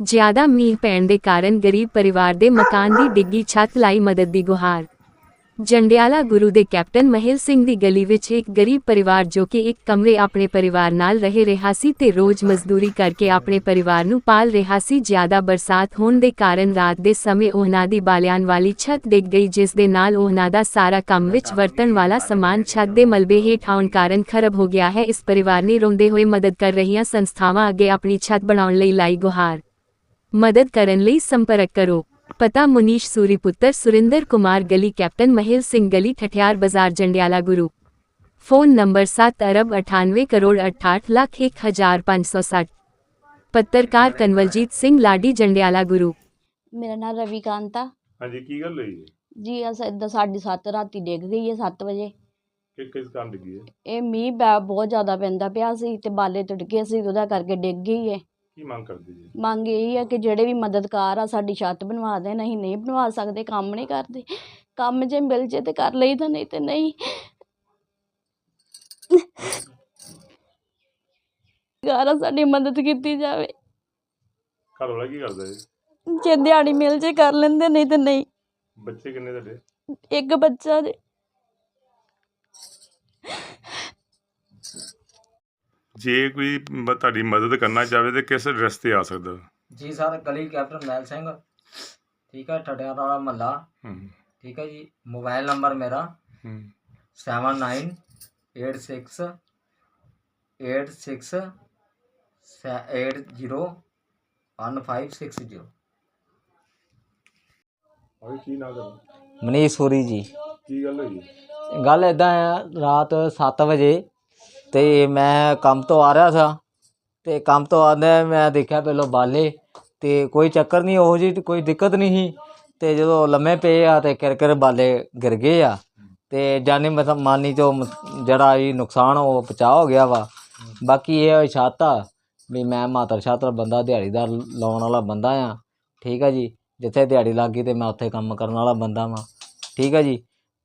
ਜ਼ਿਆਦਾ ਮੀਂਹ ਪੈਣ ਦੇ ਕਾਰਨ ਗਰੀਬ ਪਰਿਵਾਰ ਦੇ ਮਕਾਨ ਦੀ ਡਿੱਗੀ ਛੱਤ ਲਾਈ ਮਦਦ ਦੀ ਗੁਹਾਰ। ਜੰਡਿਆਲਾ ਗੁਰੂ ਦੇ ਕੈਪਟਨ ਮਹਿਲ ਸਿੰਘ ਦੀ ਗਲੀ ਵਿੱਚ ਇੱਕ ਗਰੀਬ ਪਰਿਵਾਰ ਜੋ ਕਿ ਇੱਕ ਕਮਰੇ ਆਪਣੇ ਪਰਿਵਾਰ ਨਾਲ ਰਹਿ ਰਿਹਾ ਸੀ ਤੇ ਰੋਜ਼ ਮਜ਼ਦੂਰੀ ਕਰਕੇ ਆਪਣੇ ਪਰਿਵਾਰ ਨੂੰ ਪਾਲ ਰਿਹਾ ਸੀ। ਜ਼ਿਆਦਾ ਬਰਸਾਤ ਹੋਣ ਦੇ ਕਾਰਨ ਰਾਤ ਦੇ ਸਮੇਂ ਉਹਨਾਂ ਦੀ ਬਾਲਿਆਨ ਵਾਲੀ ਛੱਤ ਡਿੱਗ ਗਈ, ਜਿਸ ਦੇ ਨਾਲ ਉਹਨਾਂ ਦਾ ਸਾਰਾ ਕੰਮ ਵਿੱਚ ਵਰਤਣ ਵਾਲਾ ਸਮਾਨ ਛੱਤ ਦੇ ਮਲਬੇ ਹੇਠ ਆਉਣ ਕਾਰਨ ਖਰਾਬ ਹੋ ਗਿਆ ਹੈ। ਇਸ ਪਰਿਵਾਰ ਨੇ ਰੋਂਦੇ ਹੋਏ ਮਦਦ ਕਰ ਰਹੀਆਂ ਸੰਸਥਾਵਾਂ ਅੱਗੇ ਆਪਣੀ ਛੱਤ ਬਣਾਉਣ ਲਈ ਲਾਈ ਗੁਹਾਰ। ਮਦਦ ਕਰਨ ਲਈ ਸੰਪਰਕ ਕਰੋ। ਪਤਾ ਮੁਨੀਸ਼ ਸੂਰੀ ਪੁੱਤਰ ਸੁਰਿੰਦਰ ਕੁਮਾਰ ਗਲੀ ਕੈਪਟਨ ਮਹਿਲ ਸਿੰਘ ਗਲੀ ਠਠਿਆਰ ਬਾਜ਼ਾਰ ਜੰਡਿਆਲਾ ਗੁਰੂ। ਫੋਨ ਨੰਬਰ 7 ਅਰਬ 98 ਕਰੋੜ 68 ਲੱਖ 1560 ਪੱਤਰਕਾਰ ਕਨਵਲਜੀਤ ਸਿੰਘ ਲਾਡੀ ਜੰਡਿਆਲਾ ਗੁਰੂ। ਮੇਰਾ ਨਾਮ ਰਵੀ ਕਾਂਤ। ਆ ਹਾਂਜੀ ਕੀ ਗੱਲ ਹੋਈ? ਹੈ ਜੀ ਅਸ ਇਦਾਂ ਸਾਡੀ ਸੱਤ ਰਾਤੀ ਡਿੱਗ ਗਈ ਹੈ 7 ਵਜੇ। ਕਿ ਕਿਸ ਕਾਰਨ ਡਿੱਗੀ ਹੈ? ਇਹ ਮੀਂਹ ਬੈ- ਬਹੁਤ ਜ਼ਿਆਦਾ ਪੈਂਦਾ ਪਿਆ ਸੀ ਤੇ ਬਾਲੇ ਟੁੱਟ ਗਏ ਸੀ ਉਹਦਾ ਕਰਕੇ ਡਿੱਗ ਗਈ ਹੈ। ਕੀ ਮੰਗ ਕਰਦੀ ਜੀ? ਮੰਗ ਇਹ ਹੈ ਕਿ ਜਿਹੜੇ ਵੀ ਮਦਦਕਾਰ ਆ ਸਾਡੀ ਛੱਤ ਬਣਵਾ ਦੇਣ ਅਸੀਂ ਨਹੀਂ ਬਣਵਾ ਸਕਦੇ ਕੰਮ ਨਹੀਂ ਕਰਦੇ। ਕੰਮ ਜੇ ਮਿਲ ਜੇ ਤੇ ਕਰ ਲਈਦਾ ਨਹੀਂ ਤੇ ਨਹੀਂ। ਗਾਰਾ ਸਾਡੀ ਮਦਦ ਕੀਤੀ ਜਾਵੇ। ਘਰ ਵਾਲਾ ਕੀ ਕਰਦਾ ਜੀ? ਜੇ ਦਿਹਾੜੀ ਮਿਲ ਜੇ ਕਰ ਲੈਂਦੇ ਨਹੀਂ ਤੇ ਨਹੀਂ। ਬੱਚੇ ਕਿੰਨੇ ਤੁਹਾਡੇ? ਇੱਕ ਬੱਚਾ ਜੇ। ਜੇ ਕੋਈ ਮ- ਤੁਹਾਡੀ ਮਦਦ ਕਰਨਾ ਚਾਹਵੇ ਤੇ ਕਿਸ ਐਡਰੈਸ ਤੇ ਆ ਸਕਦਾ? ਜੀ ਸਰ ਗਲੀ ਕੈਪਟਨ ਮਹਿਲ ਸਿੰਘ। ਠੀਕ ਹੈ ਠਟਿਆਰ ਵਾਲਾ ਮਹੱਲਾ। ਹੂੰ। ਠੀਕ ਹੈ ਜੀ ਮੋਬਾਈਲ ਨੰਬਰ ਮੇਰਾ ਹੂੰ। 7986 86 80 1560 ਔਰ ਕੀ ਨਾ ਕਰ ਮਨੀਸ਼ ਸੂਰੀ ਜੀ। ਕੀ ਗੱਲ ਹੋਈ? ਗੱਲ ਇਦਾਂ ਆ ਰਾਤ 7 ਵਜੇ ਤੇ ਮੈਂ ਕੰਮ ਤੋਂ ਆ ਰਿਹਾ ਸਾਂ ਤੇ ਕੰਮ ਤੋਂ ਆਉਂਦਾ ਮੈਂ ਦੇਖਿਆ ਪਹਿਲਾਂ ਬਾਲੇ ਤੇ ਕੋਈ ਚੱਕਰ ਨਹੀਂ, ਉਹੋ ਜਿਹੀ ਕੋਈ ਦਿੱਕਤ ਨਹੀਂ ਸੀ ਤੇ ਜਦੋਂ ਲੰਮੇ ਪਏ ਆ ਤੇ ਕਿਰ ਬਾਲੇ ਗਿਰ ਗਏ ਆ ਤੇ ਜਾਨੀ ਮਤਲਬ ਮਾਨੀ ਤੋਂ ਮ- ਜਿਹੜਾ ਇਹ ਨੁਕਸਾਨ ਉਹ ਬਚਾ ਹੋ ਗਿਆ ਵਾ। ਬਾਕੀ ਇਹ ਛੱਤ ਆ ਵੀ ਮੈਂ ਮਾਤਰ ਛਾਤਰ ਬੰਦਾ, ਦਿਹਾੜੀਦਾਰ ਲਾਉਣ ਵਾਲਾ ਬੰਦਾ ਆ। ਠੀਕ ਆ ਜੀ, ਜਿੱਥੇ ਦਿਹਾੜੀ ਲੱਗ ਗਈ ਤੇ ਮੈਂ ਉੱਥੇ ਕੰਮ ਕਰਨ ਵਾਲਾ ਬੰਦਾ ਵਾਂ। ਠੀਕ ਆ ਜੀ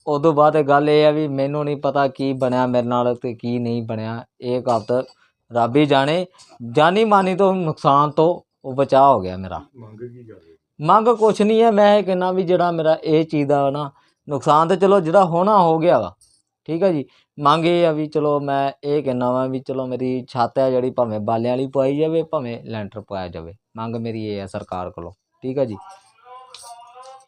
ਉਦੋਂ ਬਾਅਦ ਇਹ ਗੱਲ ਇਹ ਆ ਵੀ ਮੈਨੂੰ ਨਹੀਂ ਪਤਾ ਕੀ ਬਣਿਆ ਮੇਰੇ ਨਾਲ ਤੇ ਕੀ ਨਹੀਂ ਬਣਿਆ। ਇਹ ਕਹਤ ਰੱਬ ਹੀ ਜਾਣੇ ਜਾਨੀ ਮਾਨੀ ਤੋਂ ਨੁਕਸਾਨ ਤੋਂ ਉਹ ਬਚਾ ਹੋ ਗਿਆ ਮੇਰਾ। ਮੰਗ ਕੀ ਕਰ ਰਹੇ ਮੰਗ ਕੁਛ ਨਹੀਂ ਹੈ ਮੈਂ ਇਹ ਕਹਿੰਦਾ ਵੀ ਜਿਹੜਾ ਮੇਰਾ ਇਹ ਚੀਜ਼ ਦਾ ਨਾ ਨੁਕਸਾਨ ਤੇ ਚਲੋ ਜਿਹੜਾ ਹੋਣਾ ਹੋ ਗਿਆ ਵਾ ਠੀਕ ਹੈ ਜੀ। ਮੰਗ ਇਹ ਆ ਵੀ ਚਲੋ ਮੈਂ ਇਹ ਕਹਿੰਦਾ ਵਾਂ ਵੀ ਚਲੋ ਮੇਰੀ ਛੱਤ ਹੈ ਜਿਹੜੀ ਭਾਵੇਂ ਬਾਲਿਆਂ ਵਾਲੀ ਪਵਾਈ ਜਾਵੇ ਭਾਵੇਂ ਲੈਂਟਰ ਪਵਾਇਆ ਜਾਵੇ। ਮੰਗ ਮੇਰੀ ਇਹ ਹੈ ਸਰਕਾਰ ਕੋਲੋਂ ਠੀਕ ਹੈ ਜੀ।